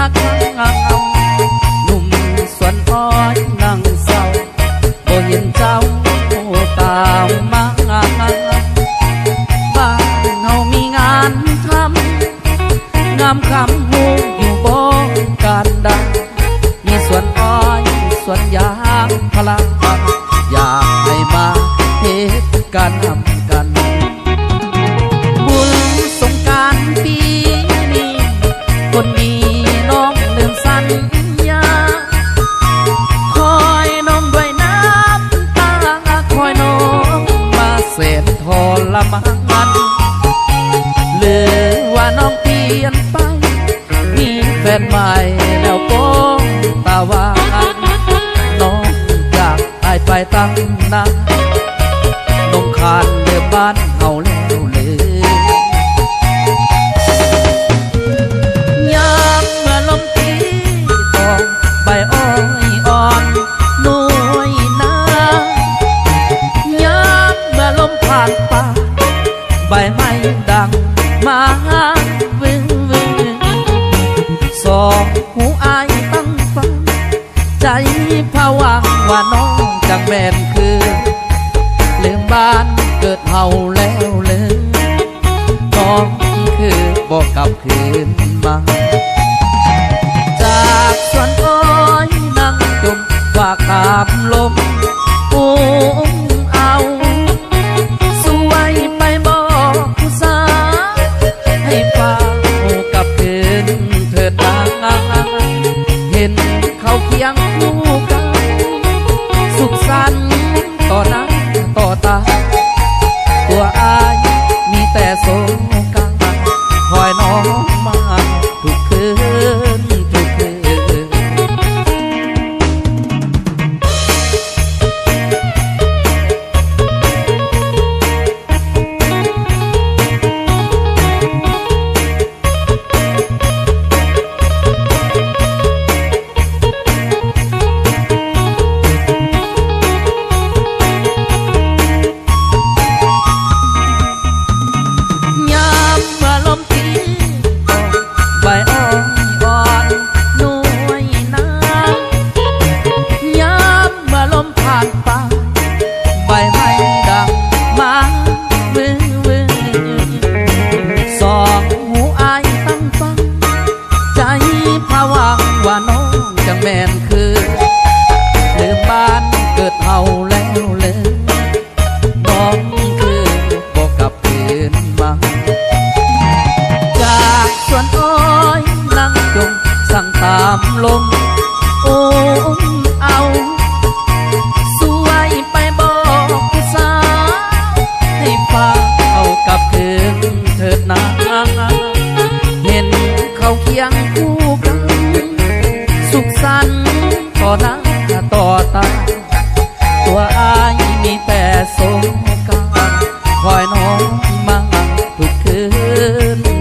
หักเงาหนุ่มสวนอ้อยนั่งเศร้าบ่เห็นเจ้าตามมาบ้านเฮามีงานทำงามคำหูอยู่บ้องการดามีสวนอ้อยสวนยางพลา ละมัน หรือว่าน้องเปลี่ยนไป มีแฟนใหม่แล้วโป้งตาวานน้องจากตายไปตั้งนานน้องขานเดือบ้าน มาวิงวิงสองหูอายตั้งฟัง ใจผวังว่าน้องจังแม่นคือลืมบ้านเกิดเฮาแล้วเลยน้องคือบอกกลับคืนมาจากสวนอ้อยนั่งจมฝากขามลม เแม่นคือลืมบ้านเกิดเฮาแล้วเลยน้องคือบอกกลับเคืนมาจากสวนอ้อยนั่งจงสั่งตามลมโอ้เอา The.